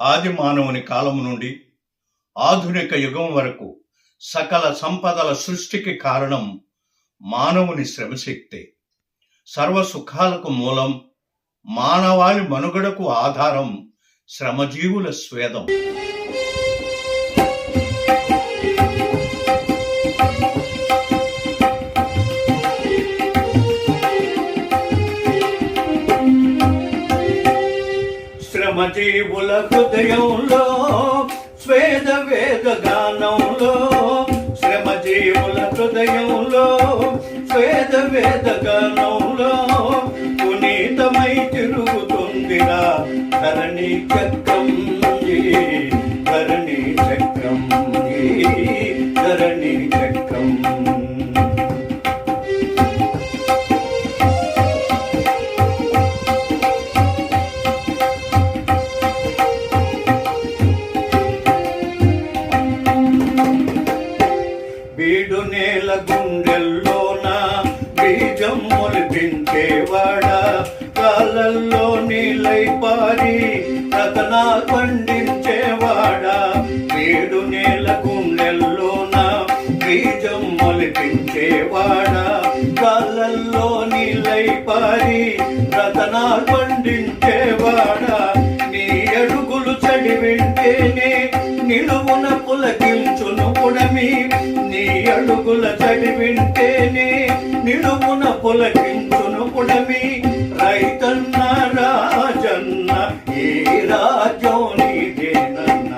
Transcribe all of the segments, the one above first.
ఆది మానవుని కాలం నుండి ఆధునిక యుగం వరకు సకల సంపదల సృష్టికి కారణం మానవుని శ్రమశక్తే. సర్వ సుఖాలకు మూలం మానవాళి మనుగడకు ఆధారం శ్రమజీవుల స్వేదం. శ్రమజీవుల హృదయంలో స్వేద వేద గానంలో శ్రమజీవుల హృదయంలో స్వేద వేద గానంలో పునీతమై తిరుగుతుందిరా ధరణి చక్రం గుండెల్లోన బీజం మొలిపించేవాడా కాలల్లో నీలై పారి రతనా పండించేవాడా వేడు. నేల గుండెల్లోన బీజం మొలిపించేవాడా కాలల్లో నీలై పారి రతనా పండించే పలుకుల చడి వింటేనే నిలువున పులకించును పుడమి రైతన్న రాజన్న ఏ రాజ్యం నీదేనన్న?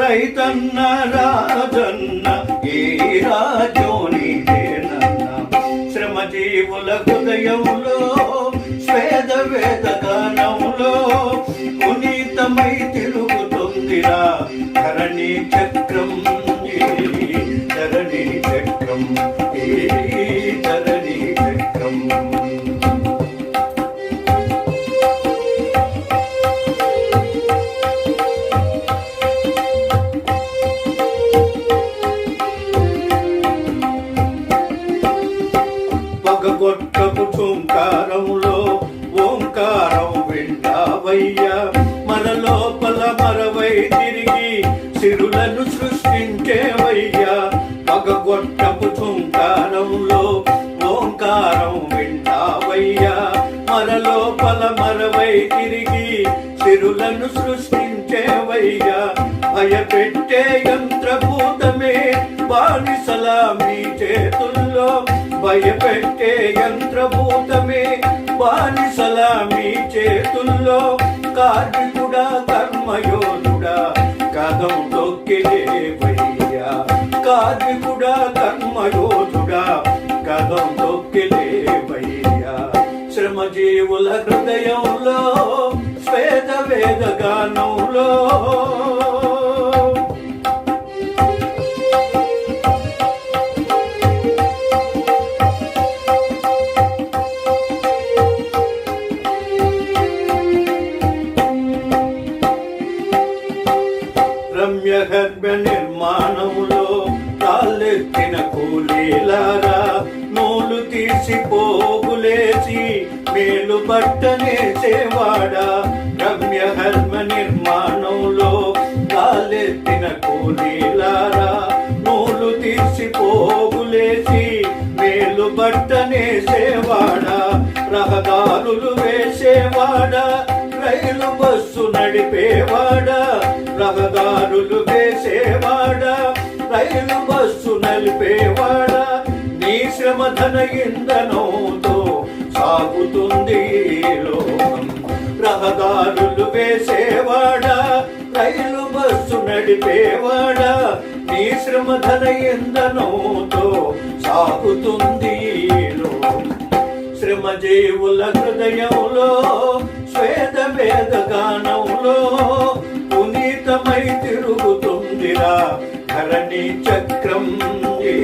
రైతన్న రాజన్న ఏ రాజ్యం నీదేనన్న? శ్రమజీవుల హృదయంలో స్వేద వేద గానంలో పునీతమై తిరుగుతుందిరా. ధరణి చక్రం పగగొట్టపు చుంకారంలో ఓంకారం వింటావయ్యా మన లోపల మరవై సృష్టించేవయ్యా భయపెట్టే యంత్రభూతమే బానిసలా మీ చేతుల్లో. భయపెట్టే యంత్రభూతమే బానిసలా మీ చేతుల్లో. కార్మికుడా కర్మయోధుడా కథం తొక్కిలేవయ్యా కార్మికుడా కర్మయోధుడా కథం తొక్కిలేవయ్యా శ్రమజీవుల హృదయంలో వేద వేద గానంలో రమ్య గర్భ నిర్మాణములో కాళ్ళెత్తిన కూలీలారా నూలు తీసి పోగులేసి మేలు పట్టనేసేవాడా రమ్య హర్మ నిర్మాణంలో కాలెత్తిన కూలీలారా నూలు తీసి పోగులేసి మేలు పట్టనేసేవాడా రహదారులు వేసేవాడా రైలు బస్సు నడిపేవాడా. రహదారులు వేసేవాడా రైలు బస్సు నడిపేవాడా. శ్రమధన ఇంధనంతో సాగుతుంది లోకం. రహదారులు వేసేవాడ రైలు బస్సు నడిపేవాడ నీ శ్రమధన ఇంధనంతో సాగుతుంది శ్రమ శ్రమజీవుల హృదయంలో స్వేద వేద గానంలో పునీతమై తిరుగుతుందిరా ధరణి చక్రం. ఏ